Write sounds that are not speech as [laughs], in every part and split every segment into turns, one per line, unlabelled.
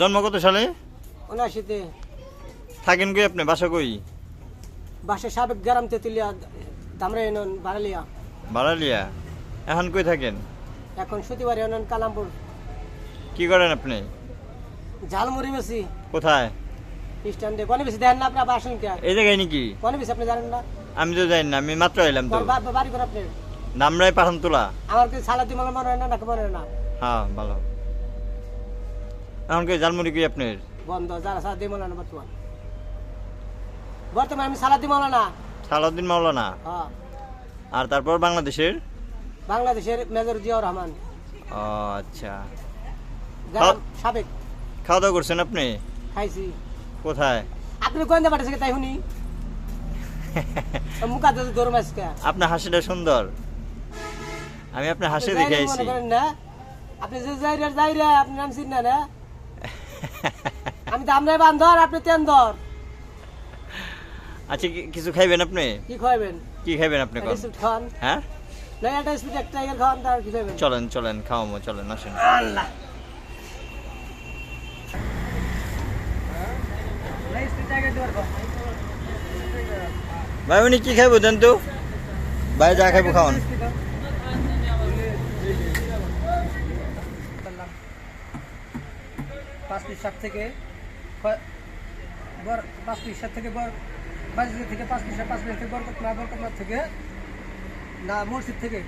জন্ম কত সালে?
উনআশিতে।
থাকেন কই আপনি? বাসা কই?
বাসে সাবেক গ্রাম তেতুলিয়া দামরা ইউনিয়ন বারালিয়া।
বাড়ালিয়া এখন কই থাকেন?
এখন সুতিবার ইউনিয়ন কালামপুর।
কি করেন আপনি?
ঝালমুড়ি বেশি
কোথায়?
স্ট্যান্ডে। কোনে বেশি দেন না আপনি আবার আসেন কে?
এই জায়গায় নাকি?
কোনে বেশি আপনি জানেন না?
আমি তো জানি না আমি মাত্র এলাম তো।
বাড়ি করে আপনি?
নামরাই পাঠান তোলা
আমার কি সালাদি মনে মনে হয় না নাকি মনে হয় না?
হ্যাঁ ভালো। এখন কই আপনার?
বন্ধ যারা সালাদি মনে হয় না বর্তমান। বর্তমান আমি সালাদি না
সালাউদ্দিন মাওলানা?
হ্যাঁ।
আর তারপর বাংলাদেশের?
বাংলাদেশের মেজর জিয়াউর রহমান।
ও আচ্ছা।
গ্রাম সাবেক।
খাওয়া দাওয়া করছেন আপনি?
খাইছি।
কোথায়?
আপনি গোয়েন্দা পাঠিয়েছে তাই শুনি? মুখা তো দৌড় মাসকা
আপনার হাসিটা সুন্দর। আমি আপনার হাসি দেখে আইছি।
না? আপনি যে যাইরা যাইরা আপনি নাম চিন না না? আমি তো আমরাই বান্ধর আপনি তেন্দর।
আচ্ছা কিছু খাইবেন আপনি?
কি খাওয়াবেন
কি খাইবেন আপনি
খান।
হ্যাঁ? চলেন চলেন খাওয়ামো চলেন আসেন।
আল্লাহ!
ভাই উনি কি খাইবো দেন তো ভাই যা খাইবো খাওয়ান।
পাঁচ পিস শাক থেকে পাঁচ শাক থেকে থেকে পাঁচ শাক, পাঁচ পিস থেকে বরকতনা বরকতনা থেকে না মসজিদ থেকে।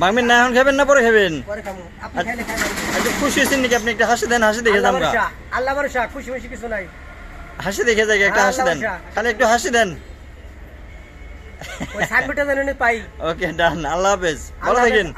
মাগবেন না এখন খাবেন না পরে খাবেন?
পরে খাব। আপনি। খাইলে খাইবেন
খুশি হয়েছেন নাকি আপনি? একটা হাসি দেন হাসি দেখে
আল্লাহ
যান
আল্লাহ ভরসা খুশি খুশি কিছু নাই।
হাসি দেখে যাই একটা হাসি দেন। খালি একটু হাসি দেন।
ওই সাইনবোর্ডটা যেন পাই। [laughs]
ওকে ডান। আল্লাহ হাফেজ। ভালো থাকেন।